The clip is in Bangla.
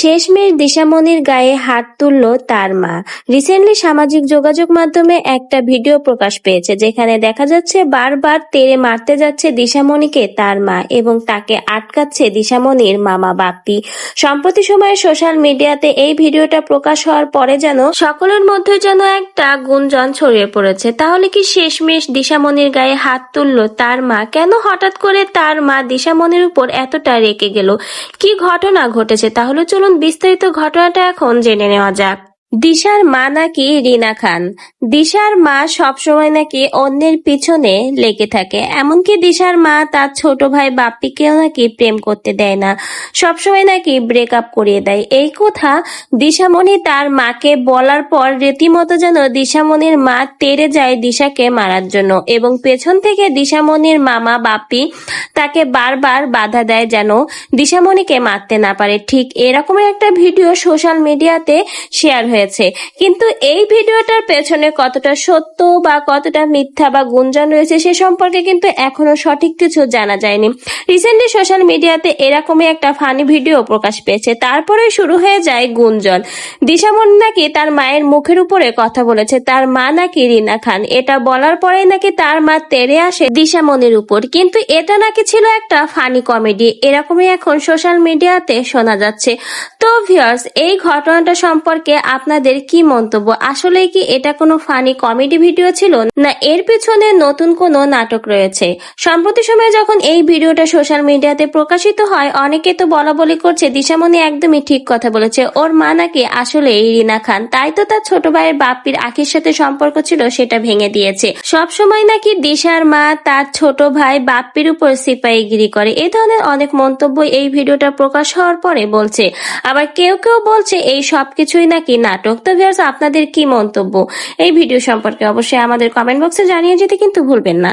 শেষমেশ দিশামণির গায়ে হাত তুলল তার মা। রিসেন্টলি সামাজিক যোগাযোগ মাধ্যমে একটা ভিডিও প্রকাশ পেয়েছে, যেখানে দেখা যাচ্ছে বারবার তেড়ে মারতে যাচ্ছে দিশামণিকে তার মা এবং তাকে আটকাচ্ছে দিশামণির মামা বাপ্পি। সম্প্রতি সময়ে সোশ্যাল মিডিয়াতে এই ভিডিওটা প্রকাশ হওয়ার পরে যেন সকলের মধ্যে যেন একটা গুঞ্জন ছড়িয়ে পড়েছে। তাহলে কি শেষমেশ দিশামণির গায়ে হাত তুললো তার মা? কেন হঠাৎ করে তার মা দিশামণির উপর এতটা রেগে গেল? কি ঘটনা ঘটেছে? তাহলে চলুন বিস্তারিত ঘটনাটা এখন জেনে নেওয়া যাক। দিশার মা নাকি রিনা খান। দিশার মা সবসময় নাকি অন্যের পিছনে লেগে থাকে। এমনকি দিশার মা তার ছোট ভাই বাপ্পিকেও নাকি প্রেম করতে দেয় না। সবসময় নাকি ব্রেকআপ করিয়ে দেয়। এই কথা দিশামণি তার মাকে বলার পর রীতিমতো যেন দিশামণির মা তেড়ে যায় দিশাকে মারার জন্য এবং পেছন থেকে দিশামণির মামা বাপ্পি তাকে বারবার বাধা দেয় যেন দিশামণিকে মারতে না পারে। ঠিক এরকমের একটা ভিডিও সোশ্যাল মিডিয়াতে শেয়ার হয়েছে। কিন্তু এই ভিডিওটার পেছনে কতটা সত্য বা কতটা মিথ্যা বা গুঞ্জন রয়েছে সে সম্পর্কে কিন্তু এখনও সঠিক কিছু জানা যায়নি। রিসেন্টলি সোশ্যাল মিডিয়াতে এরকমই একটা ফানি ভিডিও প্রকাশ পেয়েছে। তারপরে শুরু হয়ে যায় গুঞ্জন। দিশামন নাকি তার মায়ের মুখের উপরে কথা বলেছে। তার মা নাকি রিনা খান। এটা বলার পরেই নাকি তার মা তেড়ে আসে দিশামনির উপর। কিন্তু এটা নাকি ছিল একটা ফানি কমেডি এরকমই এখন সোশ্যাল মিডিয়াতে শোনা যাচ্ছে। তো ভিউয়ার্স এই ঘটনাটা সম্পর্কে আপনাদের কি মন্তব্য? আসলে কি এটা কোনো ফানি কমেডি ভিডিও ছিল? না, এর পিছনে নতুন কোনো নাটক রয়েছে? সম্প্রতি সময়ে যখন এই ভিডিওটা সোশ্যাল মিডিয়াতে প্রকাশিত হয়, অনেকে তো বলা বলি করছে দিশামণি একদমই ঠিক কথা বলেছে। ওর মা নাকি আসলে এই রিনা খান। তাই তো তার ছোট ভাইয়ের বাপ্পির আখির সাথে সম্পর্ক ছিল, সেটা ভেঙে দিয়েছে। সব সময় নাকি দিশার মা তার ছোট ভাই বাপ্পির উপর সিপাহীগিরি করে। এ ধরনের অনেক মন্তব্য এই ভিডিওটা প্রকাশ হওয়ার পরে বলছে। আবার কেউ কেউ বলছে, এই সবকিছুই নাকি নাটক। তো ভিউয়ার্স আপনাদের কি মন্তব্য? এই ভিডিও সম্পর্কে অবশ্যই আমাদের কমেন্ট বক্সে জানিয়ে যেতে কিন্তু ভুলবেন না।